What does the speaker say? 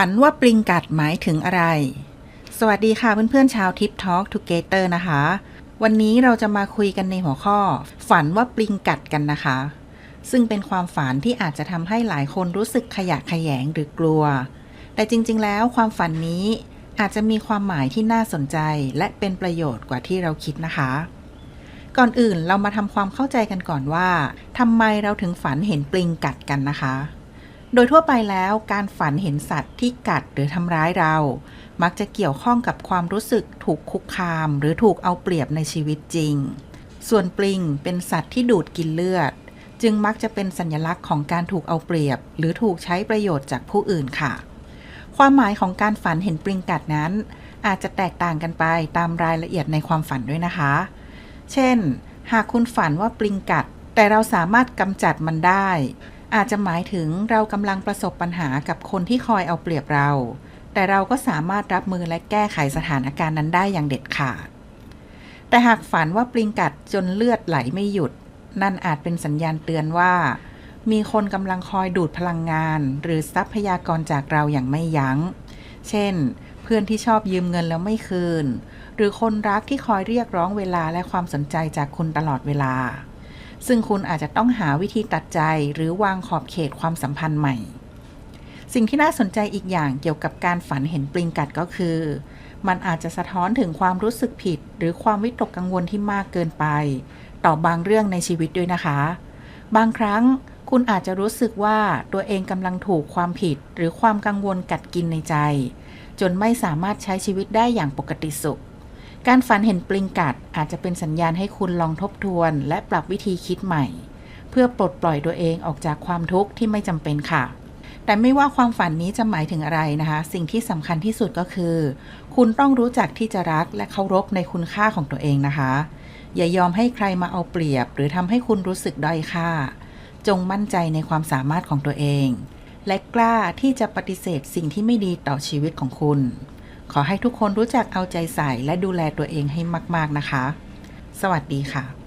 ฝันว่าปลิงกัดหมายถึงอะไร สวัสดีค่ะเพื่อนๆชาวทิปทอ l k ทูเกเตอร์นะคะ วันนี้เราจะมาคุยกันในหัวข้อ ฝันว่าปลิงกัดกันนะคะ ซึ่งเป็นความฝันที่อาจจะทำให้หลายคนรู้สึกขยะแขยงหรือกลัว แต่จริง ๆ แล้วความฝันนี้อาจจะมีความหมายที่น่าสนใจ และเป็นประโยชน์กว่าที่เราคิดนะคะ ก่อนอื่นเรามาทำความเข้าใจกันก่อนว่าทำไมเราถึงฝันเห็นปลิงกัดกันนะคะ โดยทั่วไปแล้วการฝันเห็นสัตว์ที่กัดหรือทำร้ายเรา มักจะเกี่ยวข้องกับความรู้สึกถูกคุกคาม หรือถูกเอาเปรียบในชีวิตจริง ส่วนปลิงเป็นสัตว์ที่ดูดกินเลือด จึงมักจะเป็นสัญลักษณ์ของการถูกเอาเปรียบ หรือถูกใช้ประโยชน์จากผู้อื่นค่ะ ความหมายของการฝันเห็นปลิงกัดนั้น อาจจะแตกต่างกันไปตามรายละเอียดในความฝันด้วยนะคะ เช่น หากคุณฝันว่าปลิงกัดแต่เราสามารถกำจัดมันได้ อาจจะหมายถึงเรากำลังประสบปัญหากับคนที่คอยเอาเปรียบเรา แต่เราก็สามารถรับมือและแก้ไขสถานการณ์นั้นได้อย่างเด็ดขาด แต่หากฝันว่าปลิงกัดจนเลือดไหลไม่หยุด นั่นอาจเป็นสัญญาณเตือนว่า มีคนกำลังคอยดูดพลังงาน หรือทรัพยากรจากเราอย่างไม่ยัง้ง เช่น เพื่อนที่ชอบยืมเงินแล้วไม่คืน หรือคนรักที่คอยเรียกร้องเวลาและความสนใจจากคุณตลอดเวลา ซึ่งคุณอาจจะต้องหาวิธีตัดใจหรือวางขอบเขตความสัมพันธ์ใหม่ สิ่งที่น่าสนใจอีกอย่างเกี่ยวกับการฝันเห็นปลิงกัดก็คือ มันอาจจะสะท้อนถึงความรู้สึกผิด หรือความวิตกกังวลที่มากเกินไป ต่อบางเรื่องในชีวิตด้วยนะคะ บางครั้งคุณอาจจะรู้สึกว่าตัวเองกำลังถูกความผิด หรือความกังวลกัดกินในใจ จนไม่สามารถใช้ชีวิตได้อย่างปกติสุข การฝันเห็นปลิงกัดอาจจะเป็นสัญญาณให้คุณลองทบทวน และปรับวิธีคิดใหม่ เพื่อปลดปล่อยตัวเองออกจากความทุกข์ที่ไม่จำเป็นค่ะ แต่ไม่ว่าความฝันนี้จะหมายถึงอะไรนะคะ สิ่งที่สำคัญที่สุดก็คือ คุณต้องรู้จักที่จะรักและเคารพในคุณค่าของตัวเองนะคะ อย่ายอมให้ใครมาเอาเปรียบ หรือทำให้คุณรู้สึกด้อยค่า จงมั่นใจในความสามารถของตัวเอง และกล้าที่จะปฏิเสธสิ่งที่ไม่ดีต่อชีวิตของคุณ ขอให้ทุกคนรู้จักเอาใจใส่และดูแลตัวเองให้มาก ๆนะคะ สวัสดีค่ะ